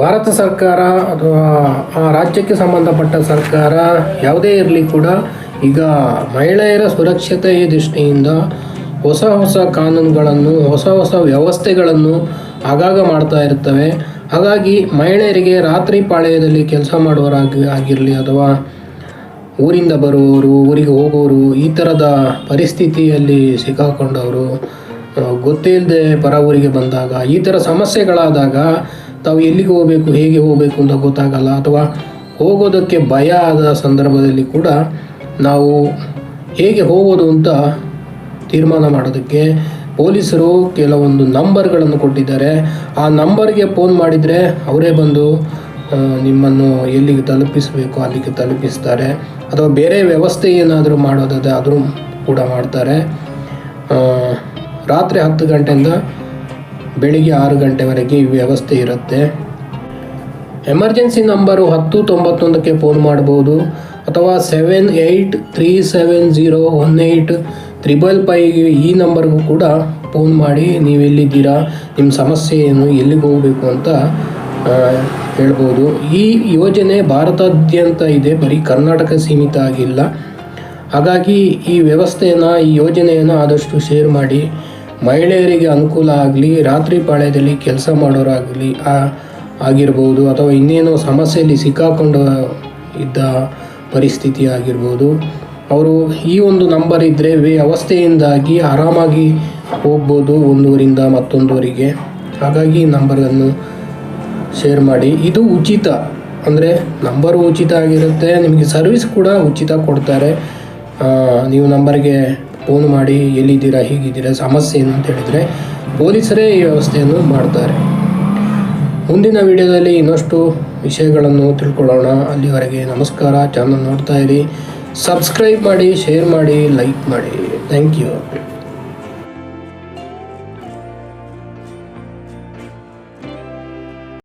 ಭಾರತ ಸರ್ಕಾರ ಅಥವಾ ಆ ರಾಜ್ಯಕ್ಕೆ ಸಂಬಂಧಪಟ್ಟ ಸರ್ಕಾರ ಯಾವುದೇ ಇರಲಿ ಕೂಡ ಈಗ ಮಹಿಳೆಯರ ಸುರಕ್ಷತೆಯ ದೃಷ್ಟಿಯಿಂದ ಹೊಸ ಹೊಸ ಕಾನೂನುಗಳನ್ನು, ಹೊಸ ಹೊಸ ವ್ಯವಸ್ಥೆಗಳನ್ನು ಆಗಾಗ ಮಾಡ್ತಾ ಇರ್ತವೆ. ಹಾಗಾಗಿ ಮಹಿಳೆಯರಿಗೆ ರಾತ್ರಿ ಪಾಳ್ಯದಲ್ಲಿ ಕೆಲಸ ಮಾಡುವರಾಗಿ ಆಗಿರಲಿ ಅಥವಾ ಊರಿಂದ ಬರುವವರು, ಊರಿಗೆ ಹೋಗೋರು ಈ ಥರದ ಪರಿಸ್ಥಿತಿಯಲ್ಲಿ ಸಿಕ್ಕಾಕೊಂಡವರು ಗೊತ್ತಿಲ್ಲದೆ ಪರ ಊರಿಗೆ ಬಂದಾಗ, ಈ ಥರ ಸಮಸ್ಯೆಗಳಾದಾಗ ತಾವು ಎಲ್ಲಿಗೆ ಹೋಗಬೇಕು, ಹೇಗೆ ಹೋಗಬೇಕು ಅಂತ ಗೊತ್ತಾಗಲ್ಲ ಅಥವಾ ಹೋಗೋದಕ್ಕೆ ಭಯ ಆದ ಸಂದರ್ಭದಲ್ಲಿ ಕೂಡ ನಾವು ಹೇಗೆ ಹೋಗೋದು ಅಂತ ತೀರ್ಮಾನ ಮಾಡೋದಕ್ಕೆ ಪೊಲೀಸರು ಕೆಲವೊಂದು ನಂಬರ್ಗಳನ್ನು ಕೊಟ್ಟಿದ್ದಾರೆ. ಆ ನಂಬರ್ಗೆ ಫೋನ್ ಮಾಡಿದರೆ ಅವರೇ ಬಂದು ನಿಮ್ಮನ್ನು ಎಲ್ಲಿಗೆ ತಲುಪಿಸಬೇಕು, ಅಲ್ಲಿಗೆ ತಲುಪಿಸ್ತಾರೆ. ಅಥವಾ ಬೇರೆ ವ್ಯವಸ್ಥೆ ಏನಾದರೂ ಮಾಡೋದಾದರೆ ಆದರೂ ಕೂಡ ಮಾಡ್ತಾರೆ. ರಾತ್ರಿ ಹತ್ತು ಗಂಟೆಯಿಂದ ಬೆಳಿಗ್ಗೆ ಆರು ಗಂಟೆವರೆಗೆ ಈ ವ್ಯವಸ್ಥೆ ಇರುತ್ತೆ. ಎಮರ್ಜೆನ್ಸಿ ನಂಬರು ಹತ್ತು ತೊಂಬತ್ತೊಂದಕ್ಕೆ ಫೋನ್ ಮಾಡ್ಬೋದು ಅಥವಾ seven eight three seven zero one eight triple five ಈ ನಂಬರ್ಗೂ ಕೂಡ ಫೋನ್ ಮಾಡಿ ನೀವು ಎಲ್ಲಿದ್ದೀರಾ ನಿಮ್ಮ ಸಮಸ್ಯೆ ಏನು ಎಲ್ಲಿಗೆ ಹೋಗಬೇಕು ಅಂತ ಹೇಳ್ಬೋದು. ಈ ಯೋಜನೆ ಭಾರತಾದ್ಯಂತ ಇದೆ, ಬರೀ ಕರ್ನಾಟಕ ಸೀಮಿತ ಆಗಿಲ್ಲ. ಹಾಗಾಗಿ ಈ ವ್ಯವಸ್ಥೆಯನ್ನು, ಈ ಯೋಜನೆಯನ್ನು ಆದಷ್ಟು ಶೇರ್ ಮಾಡಿ. ಮಹಿಳೆಯರಿಗೆ ಅನುಕೂಲ ಆಗಲಿ, ರಾತ್ರಿ ಪಾಳ್ಯದಲ್ಲಿ ಕೆಲಸ ಮಾಡೋರಾಗಲಿ ಆಗಿರ್ಬೋದು, ಅಥವಾ ಇನ್ನೇನೋ ಸಮಸ್ಯೆಯಲ್ಲಿ ಸಿಕ್ಕಾಕೊಂಡು ಇದ್ದ ಪರಿಸ್ಥಿತಿ ಆಗಿರ್ಬೋದು, ಅವರು ಈ ಒಂದು ನಂಬರ್ ಇದ್ದರೆ ವ್ಯವಸ್ಥೆಯಿಂದಾಗಿ ಆರಾಮಾಗಿ ಹೋಗ್ಬೋದು ಒಂದೂರಿಂದ ಮತ್ತೊಂದೂರಿಗೆ ಮತ್ತೊಂದು ಹಾಗಾಗಿ ಈ ನಂಬರನ್ನು ಶೇರ್ ಮಾಡಿ. ಇದು ಉಚಿತ. ಅಂದರೆ ನಂಬರು ಉಚಿತ ಆಗಿರುತ್ತೆ. ನಿಮಗೆ ಸರ್ವಿಸ್ ಕೂಡ ಉಚಿತ ಕೊಡ್ತಾರೆ. ನೀವು ನಂಬರ್ಗೆ ಫೋನ್ ಮಾಡಿ ಎಲ್ಲಿದ್ದೀರಾ, ಹೀಗಿದ್ದೀರಾ, ಸಮಸ್ಯೆ ಏನು ಅಂತ ಹೇಳಿದರೆ ಪೊಲೀಸರೇ ಈ ವ್ಯವಸ್ಥೆಯನ್ನು ಮಾಡ್ತಾರೆ. ಮುಂದಿನ ವಿಡಿಯೋದಲ್ಲಿ ಇನ್ನಷ್ಟು ವಿಷಯಗಳನ್ನು ತಿಳ್ಕೊಳ್ಳೋಣ. ಅಲ್ಲಿವರೆಗೆ ನಮಸ್ಕಾರ. ಚಾನಲ್ ನೋಡ್ತಾ ಇರಿ. ಸಬ್ಸ್ಕ್ರೈಬ್ ಮಾಡಿ, ಶೇರ್ ಮಾಡಿ, ಲೈಕ್ ಮಾಡಿ. Thank you.